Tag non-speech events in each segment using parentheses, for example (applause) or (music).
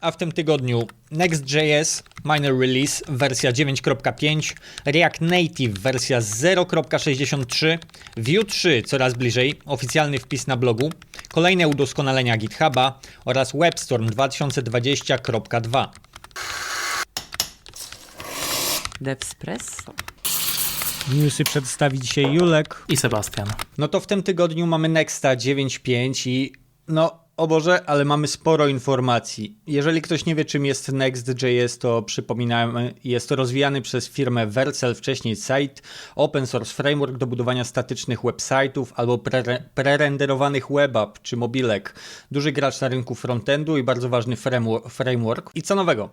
A w tym tygodniu Next.js minor release wersja 9.5, React Native wersja 0.63, Vue 3 coraz bliżej, oficjalny wpis na blogu, kolejne udoskonalenia GitHuba oraz WebStorm 2020.2. Devspresso. Newsy przedstawi dzisiaj Julek. i Sebastian. No to w tym tygodniu mamy Nexta 9.5 i no o Boże, ale mamy sporo informacji. Jeżeli ktoś nie wie czym jest Next.js, to przypominamy, jest to rozwijany przez firmę Vercel, wcześniej site, open source framework do budowania statycznych website'ów albo pre- prerenderowanych web app czy mobilek. Duży gracz na rynku frontendu i bardzo ważny framewo- framework. I co nowego?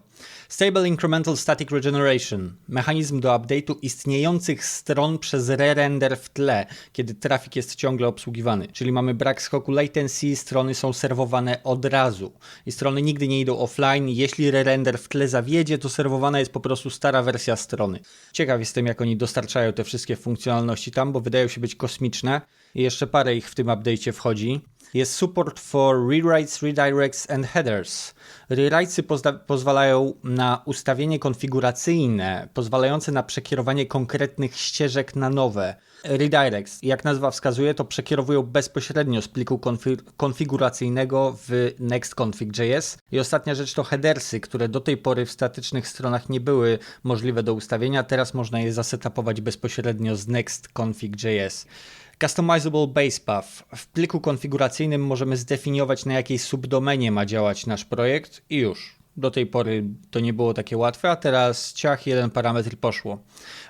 Stable Incremental Static Regeneration. Mechanizm do update'u istniejących stron przez re-render w tle, kiedy trafik jest ciągle obsługiwany. Czyli mamy brak skoku latency, strony są serwowane od razu. I strony nigdy nie idą offline. Jeśli re-render w tle zawiedzie, to serwowana jest po prostu stara wersja strony. Ciekaw jestem, jak oni dostarczają te wszystkie funkcjonalności tam, bo wydają się być kosmiczne. I jeszcze parę ich w tym update'cie wchodzi. Jest support for rewrites, redirects and headers. Rewritesy pozwalają na ustawienie konfiguracyjne, pozwalające na przekierowanie konkretnych ścieżek na nowe. Redirects, jak nazwa wskazuje, to przekierowują bezpośrednio z pliku konfi- konfiguracyjnego w nextconfig.js. I ostatnia rzecz to headersy, które do tej pory w statycznych stronach nie były możliwe do ustawienia. Teraz można je zasetapować bezpośrednio z nextconfig.js. Customizable Base Path. W pliku konfiguracyjnym możemy zdefiniować, na jakiej subdomenie ma działać nasz projekt i już. Do tej pory to nie było takie łatwe, a teraz ciach, jeden parametr poszło.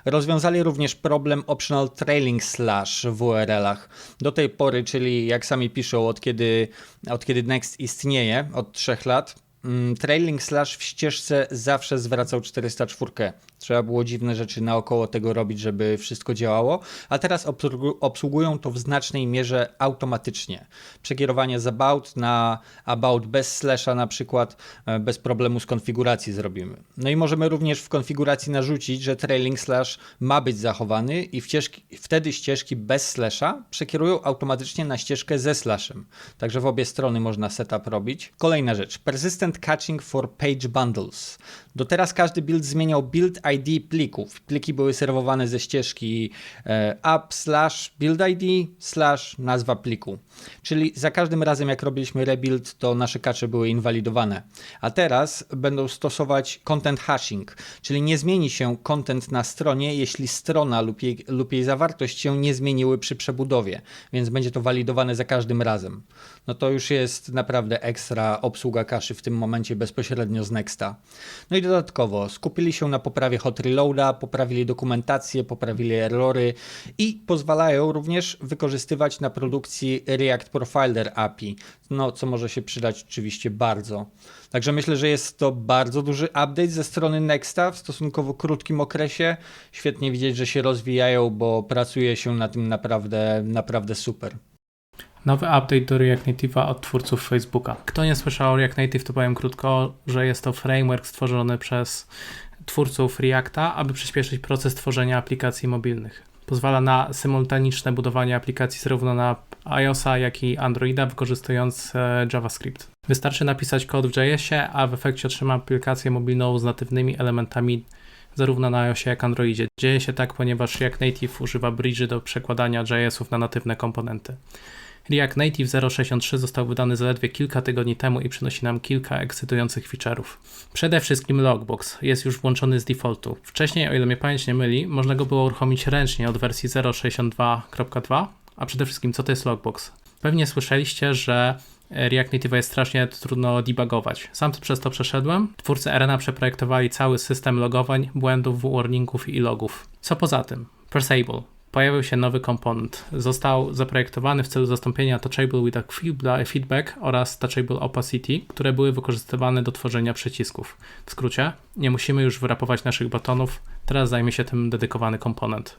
Rozwiązali również problem optional trailing slash w URL-ach. Do tej pory, czyli jak sami piszą, od kiedy, od kiedy Next istnieje, od trzech lat, mm, trailing slash w ścieżce zawsze zwracał 404. Trzeba było dziwne rzeczy naokoło tego robić, żeby wszystko działało, a teraz obsługu- obsługują to w znacznej mierze automatycznie. Przekierowanie z about na about bez slasha na przykład e, bez problemu z konfiguracji zrobimy. No i możemy również w konfiguracji narzucić, że trailing slash ma być zachowany i ścieżki, wtedy ścieżki bez slasha przekierują automatycznie na ścieżkę ze slashem. Także w obie strony można setup robić. Kolejna rzecz. Persistent catching for page bundles. Do teraz każdy build zmieniał build ID plików. Pliki były serwowane ze ścieżki e, app slash build ID slash nazwa pliku. Czyli za każdym razem jak robiliśmy rebuild, to nasze kacze były inwalidowane. A teraz będą stosować content hashing, czyli nie zmieni się content na stronie, jeśli strona lub jej, lub jej zawartość się nie zmieniły przy przebudowie, więc będzie to walidowane za każdym razem. No to już jest naprawdę ekstra obsługa kaszy w tym momencie bezpośrednio z Nexta. No i dodatkowo skupili się na poprawie hot reloada, poprawili dokumentację, poprawili errory i pozwalają również wykorzystywać na produkcji React Profiler API, no co może się przydać oczywiście bardzo. Także myślę, że jest to bardzo duży update ze strony Nexta w stosunkowo krótkim okresie. Świetnie widzieć, że się rozwijają, bo pracuje się na tym naprawdę, naprawdę super. Nowy update do React Native'a od twórców Facebooka. Kto nie słyszał o React Native, to powiem krótko, że jest to framework stworzony przez twórców Reacta, aby przyspieszyć proces tworzenia aplikacji mobilnych. Pozwala na symultaniczne budowanie aplikacji zarówno na iOSa, jak i Androida, wykorzystując e, JavaScript. Wystarczy napisać kod w JS-ie, a w efekcie otrzyma aplikację mobilną z natywnymi elementami zarówno na iOSie, jak i Androidzie. Dzieje się tak, ponieważ React Native używa bridge'y do przekładania JS-ów na natywne komponenty. React Native 0.63 został wydany zaledwie kilka tygodni temu i przynosi nam kilka ekscytujących feature'ów. Przede wszystkim Logbox jest już włączony z defaultu. Wcześniej, o ile mnie pamięć nie myli, można go było uruchomić ręcznie od wersji 0.62.2, a przede wszystkim co to jest Logbox? Pewnie słyszeliście, że React Native jest strasznie trudno debugować. Sam przez to przeszedłem. Twórcy Arena przeprojektowali cały system logowań, błędów, warningów i logów. Co poza tym? Persable. Pojawił się nowy komponent. Został zaprojektowany w celu zastąpienia Touchable Without Feedback oraz Touchable Opacity, które były wykorzystywane do tworzenia przycisków. W skrócie, nie musimy już wyrapować naszych batonów, teraz zajmie się tym dedykowany komponent.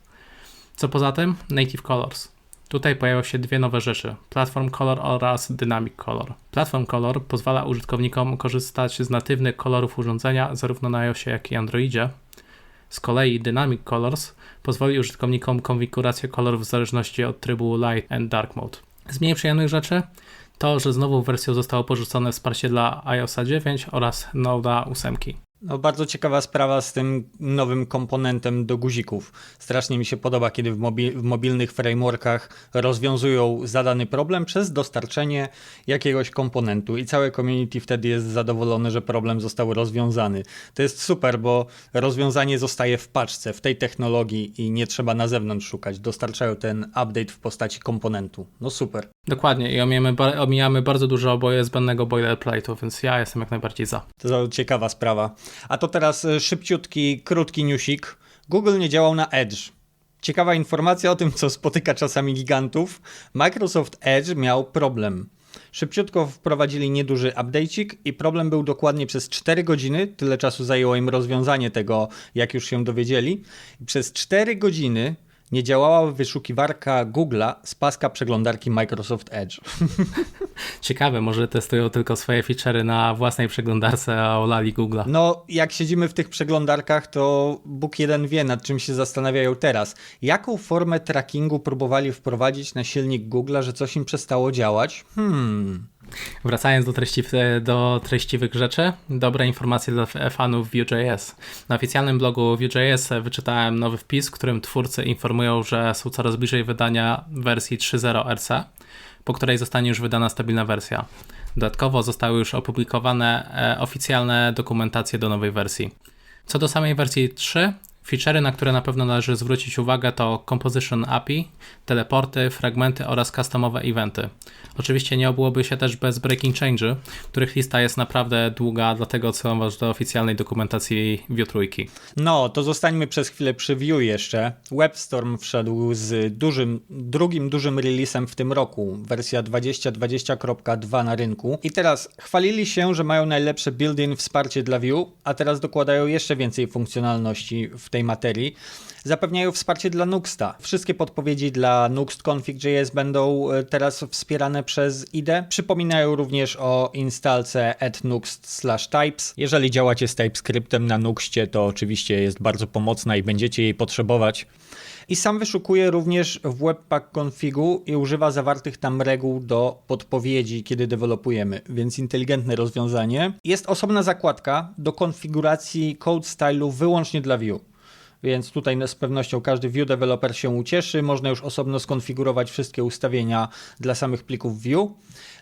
Co poza tym? Native Colors. Tutaj pojawią się dwie nowe rzeczy: Platform Color oraz Dynamic Color. Platform Color pozwala użytkownikom korzystać z natywnych kolorów urządzenia zarówno na iOSie, jak i Androidzie. Z kolei Dynamic Colors pozwoli użytkownikom konfigurację kolorów w zależności od trybu Light and Dark Mode. Z mniej przyjemnych rzeczy to, że znowu wersją zostało porzucone wsparcie dla iOSa 9 oraz Node'a 8. No, bardzo ciekawa sprawa z tym nowym komponentem do guzików. Strasznie mi się podoba, kiedy w, mobi w mobilnych frameworkach rozwiązują zadany problem przez dostarczenie jakiegoś komponentu i całe community wtedy jest zadowolone, że problem został rozwiązany. To jest super, bo rozwiązanie zostaje w paczce, w tej technologii i nie trzeba na zewnątrz szukać. Dostarczają ten update w postaci komponentu. No super. Dokładnie i omijamy, omijamy bardzo dużo oboje zbędnego boilerplate'u, więc ja jestem jak najbardziej za. To ciekawa sprawa. A to teraz y, szybciutki, krótki newsik. Google nie działał na Edge. Ciekawa informacja o tym, co spotyka czasami gigantów. Microsoft Edge miał problem. Szybciutko wprowadzili nieduży update'ik i problem był dokładnie przez 4 godziny. Tyle czasu zajęło im rozwiązanie tego, jak już się dowiedzieli. Przez 4 godziny nie działała wyszukiwarka Google'a z paska przeglądarki Microsoft Edge. (laughs) Ciekawe, może testują tylko swoje feature'y na własnej przeglądarce, a olali Google'a. No, jak siedzimy w tych przeglądarkach, to Bóg jeden wie, nad czym się zastanawiają teraz. Jaką formę trackingu próbowali wprowadzić na silnik Google'a, że coś im przestało działać? Hmm. Wracając do, treści, do treściwych rzeczy, dobre informacje dla fanów Vue.js. Na oficjalnym blogu Vue.js wyczytałem nowy wpis, w którym twórcy informują, że są coraz bliżej wydania wersji 3.0 RC, po której zostanie już wydana stabilna wersja. Dodatkowo zostały już opublikowane e, oficjalne dokumentacje do nowej wersji. Co do samej wersji 3, feature'y, na które na pewno należy zwrócić uwagę to Composition API, teleporty, fragmenty oraz customowe eventy. Oczywiście nie obyłoby się też bez breaking change'y, których lista jest naprawdę długa, dlatego odsyłam Was do oficjalnej dokumentacji Vue trójki. No, to zostańmy przez chwilę przy Vue jeszcze. WebStorm wszedł z dużym, drugim dużym releasem w tym roku, wersja 2020.2 na rynku. I teraz chwalili się, że mają najlepsze build-in wsparcie dla Vue, a teraz dokładają jeszcze więcej funkcjonalności w tej materii. Zapewniają wsparcie dla Nuxta. Wszystkie podpowiedzi dla Nuxt config.js będą e, teraz wspierane przez IDE. Przypominają również o instalce add nuxt types. Jeżeli działacie z TypeScriptem na Nuxcie, to oczywiście jest bardzo pomocna i będziecie jej potrzebować. I sam wyszukuje również w Webpack configu i używa zawartych tam reguł do podpowiedzi, kiedy dewelopujemy, więc inteligentne rozwiązanie. Jest osobna zakładka do konfiguracji code stylu wyłącznie dla Vue. Więc tutaj z pewnością każdy Vue developer się ucieszy. Można już osobno skonfigurować wszystkie ustawienia dla samych plików Vue.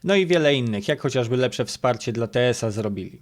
No i wiele innych, jak chociażby lepsze wsparcie dla TS-a zrobili.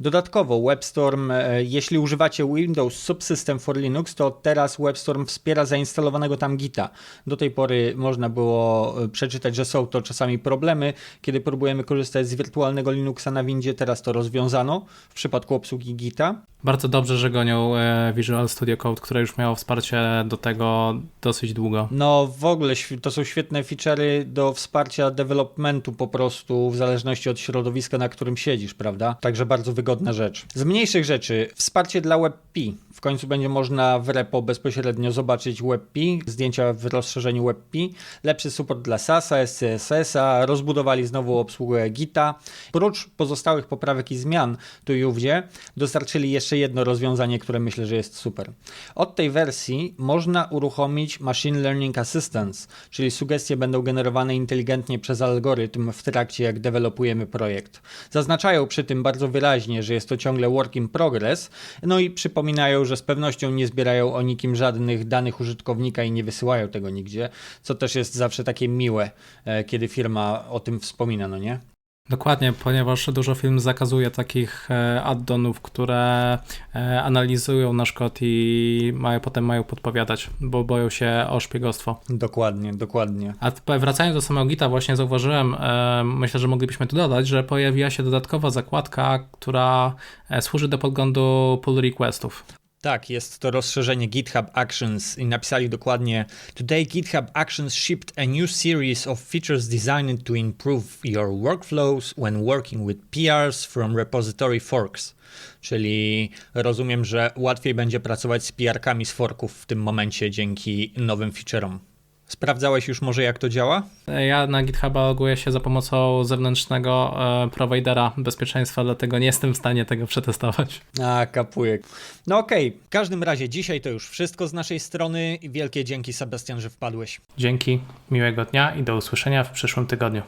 Dodatkowo WebStorm, e, jeśli używacie Windows Subsystem for Linux, to teraz WebStorm wspiera zainstalowanego tam Gita. Do tej pory można było e, przeczytać, że są to czasami problemy, kiedy próbujemy korzystać z wirtualnego Linuxa na Windzie, teraz to rozwiązano w przypadku obsługi Gita. Bardzo dobrze, że gonią e, Visual Studio Code, które już miało wsparcie do tego dosyć długo. No w ogóle to są świetne feature'y do wsparcia developmentu po prostu w zależności od środowiska, na którym siedzisz, prawda? Także bardzo wygodna rzecz. Z mniejszych rzeczy, wsparcie dla WebP. W końcu będzie można w repo bezpośrednio zobaczyć WebP, zdjęcia w rozszerzeniu WebP, lepszy support dla SASa, SCSS-a, rozbudowali znowu obsługę Gita. Prócz pozostałych poprawek i zmian tu i ówdzie, dostarczyli jeszcze jedno rozwiązanie, które myślę, że jest super. Od tej wersji można uruchomić Machine Learning Assistance, czyli sugestie będą generowane inteligentnie przez algorytm w trakcie jak dewelopujemy projekt. Zaznaczają przy tym bardzo wyraźnie, że jest to ciągle work in progress, no i przypominają, że z pewnością nie zbierają o nikim żadnych danych użytkownika i nie wysyłają tego nigdzie, co też jest zawsze takie miłe, e, kiedy firma o tym wspomina, no nie? Dokładnie, ponieważ dużo film zakazuje takich e, add-onów, które e, analizują nasz kod i mają, potem mają podpowiadać, bo boją się o szpiegostwo. Dokładnie, dokładnie. A wracając do samego Gita, właśnie zauważyłem, e, myślę, że moglibyśmy tu dodać, że pojawiła się dodatkowa zakładka, która służy do podglądu pull requestów. Tak, jest to rozszerzenie GitHub Actions i napisali dokładnie Today GitHub Actions shipped a new series of features designed to improve your workflows when working with PRs from repository forks. Czyli rozumiem, że łatwiej będzie pracować z PR-kami z forków w tym momencie dzięki nowym feature'om. Sprawdzałeś już może jak to działa? Ja na GitHuba loguję się za pomocą zewnętrznego e, prowajdera bezpieczeństwa, dlatego nie jestem w stanie tego przetestować. A, kapujek. No okej, w każdym razie dzisiaj to już wszystko z naszej strony i wielkie dzięki Sebastian, że wpadłeś. Dzięki, miłego dnia i do usłyszenia w przyszłym tygodniu.